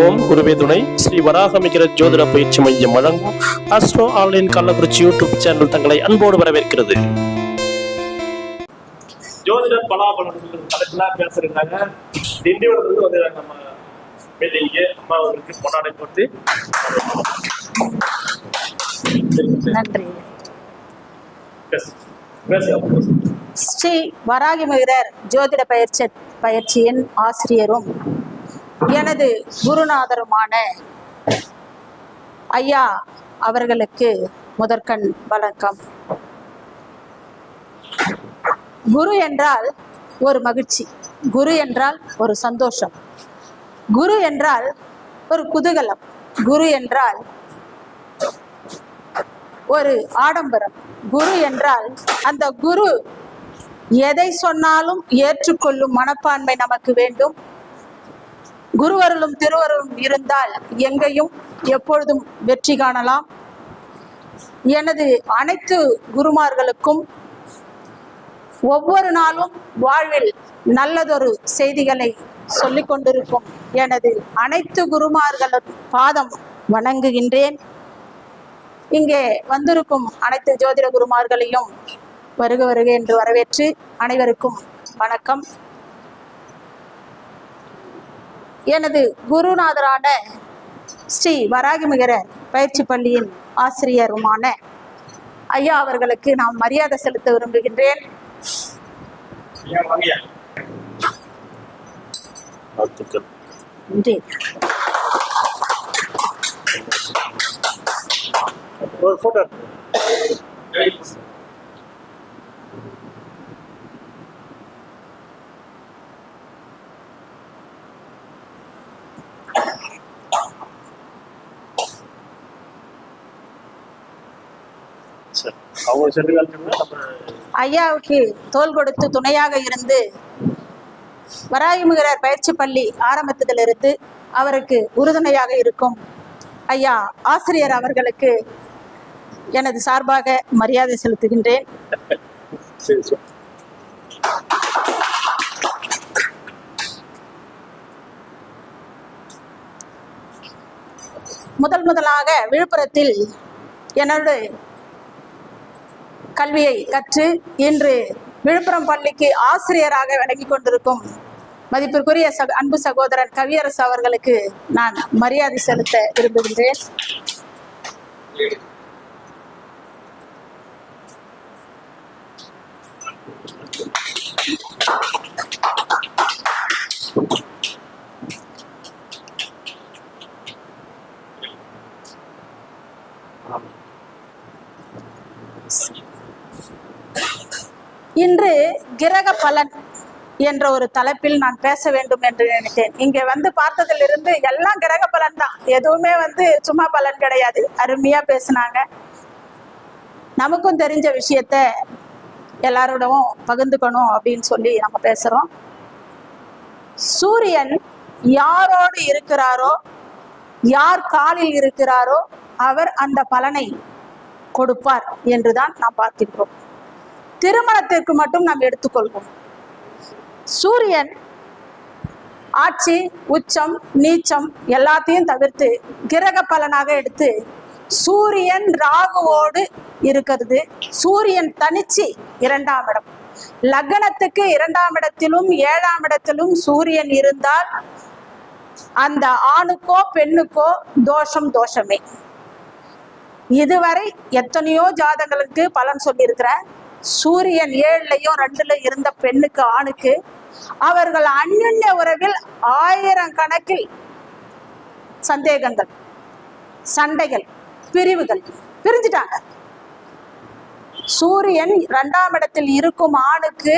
ஓம் குருவே துணை. ஸ்ரீ வராகமிகிற ஜோதிட பயிற்சி மையம் வழங்கும் astro online Kallakurichi YouTube channel தங்களை அன்போடு வரவேற்கிறது. ஜோதிடர் பலாபலம் தலைப்புல பேசுறாங்க திண்டிவனத்துல இருந்து வந்து நம்ம மீட்டிங்கு அம்மா அவருக்கு பொன்னாடை போட்டு. ஸ்ரீ வராகி மகிரர் ஜோதிட பயிற்சி பயிற்சியின் ஆசிரியரும் எனது குருநாதருமான ஐயா அவர்களுக்கு முதற்கண் வணக்கம். குரு என்றால் ஒரு மகிழ்ச்சி குரு என்றால் ஒரு சந்தோஷம் குரு என்றால் ஒரு குதூகலம் குரு என்றால் ஒரு ஆடம்பரம் குரு என்றால் அந்த குரு எதை சொன்னாலும் ஏற்றுக்கொள்ளும் மனப்பான்மை நமக்கு வேண்டும். குருவருளும் திருவருளும் இருந்தால் எங்கேயும் எப்பொழுதும் வெற்றி காணலாம். எனது அனைத்து குருமார்களுக்கும் ஒவ்வொரு நாளும் வாழ்வில் நல்லதொரு செய்திகளை சொல்லிக் கொண்டிருக்கும் எனது அனைத்து குருமார்களும் பாதம் வணங்குகின்றேன். இங்கே வந்திருக்கும் அனைத்து ஜோதிட குருமார்களையும் வருக வருக என்று வரவேற்று அனைவருக்கும் வணக்கம். எனது குருநாதரான ஸ்ரீ வராகிமிகர பயிற்சி பள்ளியின் ஆசிரியருமான ஐயா அவர்களுக்கு நான் மரியாதை செலுத்த விரும்புகின்றேன். ஒரு போட்டோ ஐயாவுக்கு தோள் கொடுத்து துணையாக இருந்து வராகிமுகரர் பயிற்சி பள்ளி ஆரம்பித்ததிலிருந்து அவருக்கு உறுதுணையாக இருக்கும் ஐயா ஆசிரியர் அவர்களுக்கு எனது சார்பாக மரியாதை செலுத்துகின்றேன். முதல் முதலாக விழுப்புரத்தில் என்னோட கல்வியை கற்று இன்று விழுப்புரம் பள்ளிக்கு ஆசிரியராக வழங்கி கொண்டிருக்கும் மதிப்பிற்குரிய சக அன்பு சகோதரர் கவியரசு அவர்களுக்கு நான் மரியாதை செலுத்த விரும்புகின்றேன். கிரக பலன் என்ற ஒரு தலைப்பில் நான் பேச வேண்டும் என்று நினைத்தேன். இங்க வந்து பார்த்ததிலிருந்து எல்லாம் கிரக பலன் தான். எதுவுமே வந்து சும்மா பலன் கிடையாது. அருமையா பேசுனாங்க. நமக்கும் தெரிஞ்ச விஷயத்த எல்லாரோடவும் பகிர்ந்துக்கணும் அப்படின்னு சொல்லி நம்ம பேசுறோம். சூரியன் யாரோடு இருக்கிறாரோ யார் காலில் இருக்கிறாரோ அவர் அந்த பலனை கொடுப்பார் என்றுதான் நாம் பார்க்கின்றோம். திருமணத்திற்கு மட்டும் நாம் எடுத்துக்கொள்வோம். சூரியன் ஆட்சி உச்சம் நீச்சம் எல்லாத்தையும் தவிர்த்து கிரக பலனாக எடுத்து சூரியன் ராகுவோடு இருக்கிறது. சூரியன் தனிச்சு இரண்டாம் இடம். லக்னத்துக்கு இரண்டாம் இடத்திலும் ஏழாம் இடத்திலும் சூரியன் இருந்தால் அந்த ஆணுக்கோ பெண்ணுக்கோ தோஷம் தோஷமே. இதுவரை எத்தனையோ ஜாதங்களுக்கு பலன் சொல்லியிருக்கிறேன். சூரியன் ஏழுலையும் ரெண்டுல இருந்த பெண்ணுக்கு ஆணுக்கு அவர்கள் அந்யுன்ய உறவில் ஆயிரம் கணக்கில் சந்தேகங்கள் சண்டைகள் பிரிவுகள் பிரிஞ்சுட்டாங்க. சூரியன் இரண்டாம் இடத்தில் இருக்கும் ஆணுக்கு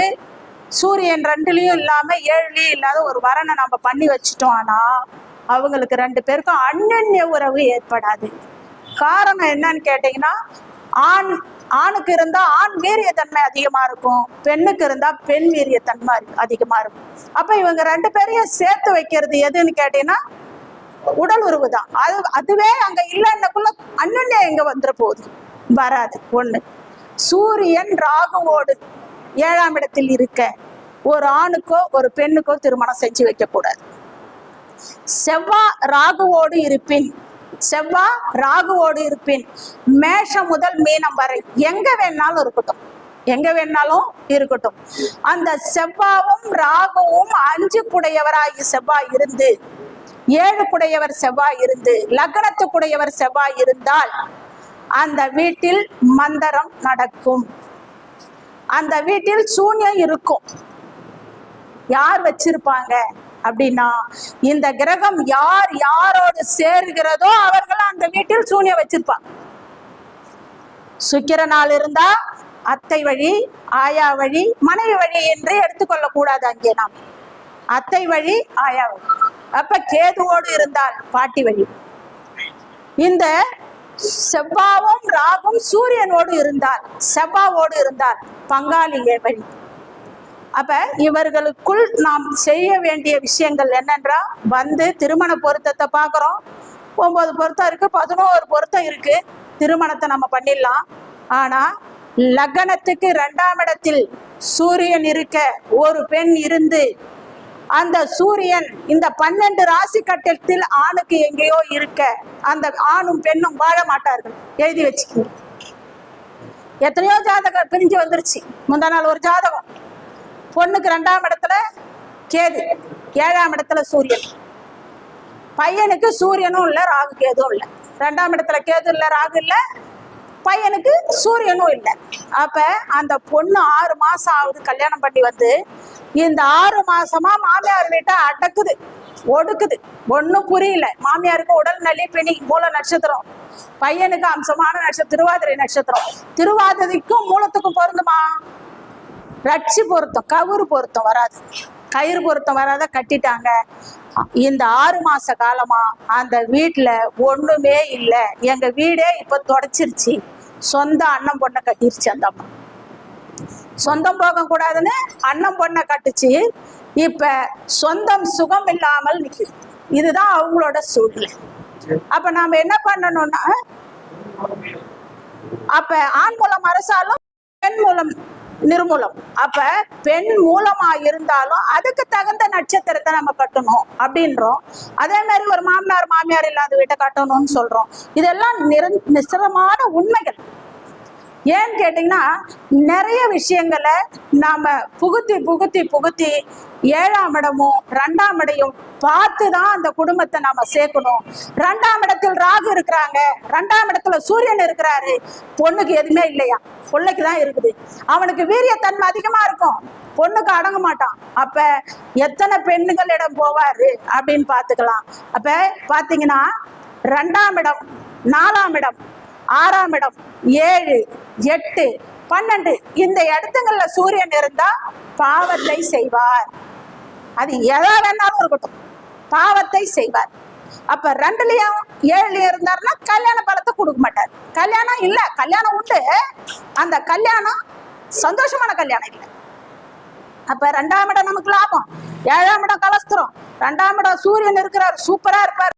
சூரியன் ரெண்டுலயும் இல்லாம ஏழுலயும் இல்லாத ஒரு வரனை நம்ம பண்ணி வச்சுட்டோம். ஆனா அவங்களுக்கு ரெண்டு பேருக்கும் அந்யுன்ய உறவு ஏற்படாது. காரணம் என்னன்னு கேட்டீங்கன்னா ஆண் ஆணுக்கு இருந்தா ஆண் வீரியத்தன்மை அதிகமா இருக்கும். பெண்ணுக்கு இருந்தா பெண் வீரியத்தன்மை அதிகமா இருக்கும். அப்ப இவங்க ரெண்டு பேரையும் சேர்த்து வைக்கிறது எதுன்னு கேட்டீங்கன்னா உடல் உறவு தான். அது அதுவே அங்க இல்லைன்னக்குள்ள அண்ணன்னே எங்க வந்துட போகுது? வராது. ஒண்ணு. சூரியன் ராகுவோடு ஏழாம் இடத்தில் இருக்க ஒரு ஆணுக்கோ ஒரு பெண்ணுக்கோ திருமணம் செஞ்சு வைக்க கூடாது செவ்வா ராகுவோடு இருப்பின் செவ்வா ராகுவோடு இருப்பேன். மேஷம் முதல் மீனம் வரை எங்க வேணாலும் இருக்கட்டும். எங்க வேணாலும் இருக்கட்டும். அந்த செவ்வாவும் ராகுவும் அஞ்சு குடையவராகி செவ்வாய் இருந்து ஏழு குடையவர் செவ்வாய் இருந்து லக்னத்துக்குடையவர் செவ்வாய் இருந்தால் அந்த வீட்டில் மந்தரம் நடக்கும். அந்த வீட்டில் சூன்யம் இருக்கும். யார் வச்சிருப்பாங்க? அப்படின்னா இந்த கிரகம் யார் யாரோடு சேர்கிறதோ அவர்கள் அந்த வீட்டில் சூன்யம் வச்சிருப்பாங்க. சுக்கிரனால் இருந்தா அத்தை வழி ஆயா வழி மனைவி வழி என்று எடுத்துக்கொள்ள கூடாது அங்கே நாம். அத்தை வழி ஆயா வழி. அப்ப கேதுவோடு இருந்தால் பாட்டி வழி. இந்த செவ்வாவும் ராகும் சூரியனோடு இருந்தால் செவ்வாவோடு இருந்தால் பங்காளி வழி. அப்ப இவர்களுக்குள் நாம் செய்ய வேண்டிய விஷயங்கள் என்னன்றா? வந்து திருமண பொருத்தத்தை பார்க்குறோம் ஒன்பது பொருத்தம் இருக்கு பதினோரு பொருத்தம் இருக்கு. திருமணத்தை நம்ம பண்ணிடலாம். ஆனா லக்னத்துக்கு ரெண்டாம் இடத்தில் சூரியன் இருக்க ஒரு பெண் இருந்து அந்த சூரியன் இந்த பன்னெண்டு ராசி கட்டத்தில் ஆணுக்கு எங்கேயோ இருக்க அந்த ஆணும் பெண்ணும் வாழ மாட்டார்கள். எழுதி வச்சுக்கோங்க. எத்தனையோ ஜாதகம் பிரிஞ்சு வந்துருச்சு. முந்தா நாள் ஒரு ஜாதகம். பொண்ணுக்கு ரெண்டாம் இடத்துல கேது ஏழாம் இடத்துல சூரியன். பையனுக்கு சூரியனும் இல்லை ராகு கேதும் இல்லை. ரெண்டாம் இடத்துல கேது இல்லை ராகு இல்லை பையனுக்கு சூரியனும் இல்லை. அப்ப அந்த பொண்ணு ஆறு மாசம் ஆகுது கல்யாணம் பண்ணி வந்து. இந்த ஆறு மாசமா மாமியார் வீட்டை அடக்குது ஒடுக்குது. ஒன்றும் புரியல. மாமியாருக்கு உடல் நலி பிணி மூல நட்சத்திரம். பையனுக்கு அம்சமான நட்சத்திரம் திருவாதிரை நட்சத்திரம். திருவாதிரைக்கும் மூலத்துக்கும் பொருந்துமா? ரட்சி பொருத்தம் கவுறு பொருத்தம் வராது. கயிறு பொருத்தம் வராத கட்டிட்டாங்க. இந்த ஆறு மாச காலமா அந்த வீட்டுல ஒண்ணுமே இல்லை. எங்க வீடே இப்ப தொடச்சிருச்சு. சொந்த அண்ணன் பொண்ணை கட்டிருச்சு அந்த அம்மா. சொந்தம் போக கூடாதுன்னு அண்ணன் பொண்ணை கட்டுச்சு. இப்ப சொந்தம் சுகம் இல்லாமல் நிக்குது. இதுதான் அவங்களோட சூழ்நிலை. அப்ப நாம என்ன பண்ணணும்னா அப்ப ஆண் மூலம் அரசாலும் பெண் மூலம் நிர்மூலம். அப்ப பெண் மூலமா இருந்தாலும் அதுக்கு தகுந்த நட்சத்திரத்தை நம்ம கட்டணும் அப்படின்றோம். அதே மாதிரி ஒரு மாமனார் மாமியார் இல்லாத வீட்டை கட்டணும்னு சொல்றோம். இதெல்லாம் நிர நிசரமான உண்மைகள். ஏன்னு கேட்டிங்கன்னா நிறைய விஷயங்களை நாம புகுத்தி புகுத்தி புகுத்தி ஏழாம் இடமும் ரெண்டாம் இடையும் பார்த்து தான் அந்த குடும்பத்தை நாம சேர்க்கணும். ரெண்டாம் இடத்தில் ராகு இருக்கிறாங்க. ரெண்டாம் இடத்துல சூரியன் இருக்கிறாரு. பொண்ணுக்கு எதுவுமே இல்லையா? பிள்ளைக்கு தான் இருக்குது. அவனுக்கு வீரியத்தன்மை அதிகமா இருக்கும். பொண்ணுக்கு அடங்க மாட்டான். அப்ப எத்தனை பெண்ணுகளிடம் போவாரு அப்படின்னு பார்த்துக்கலாம். அப்ப பாத்தீங்கன்னா ரெண்டாம் இடம் நாலாம் இடம். ஆறாம் இடம் ஏழு எட்டு பன்னெண்டு. இந்த இடத்துங்கள்ல சூரியன் இருந்தா பாவத்தை செய்வார். அது எதா வேணாலும் இருக்கட்டும். பாவத்தை செய்வார். அப்ப ரெண்டுலயும் ஏழுலயும் இருந்தாருன்னா கல்யாண பலத்தை கொடுக்க மாட்டார். கல்யாணம் இல்ல கல்யாணம் உண்டு. அந்த கல்யாணம் சந்தோஷமான கல்யாணம் இல்லை. அப்ப ரெண்டாம் இடம் நமக்கு லாபம். ஏழாம் இடம் கலஸ்திரம். ரெண்டாம் இடம் சூரியன் இருக்கிறார் சூப்பரா இருப்பார்.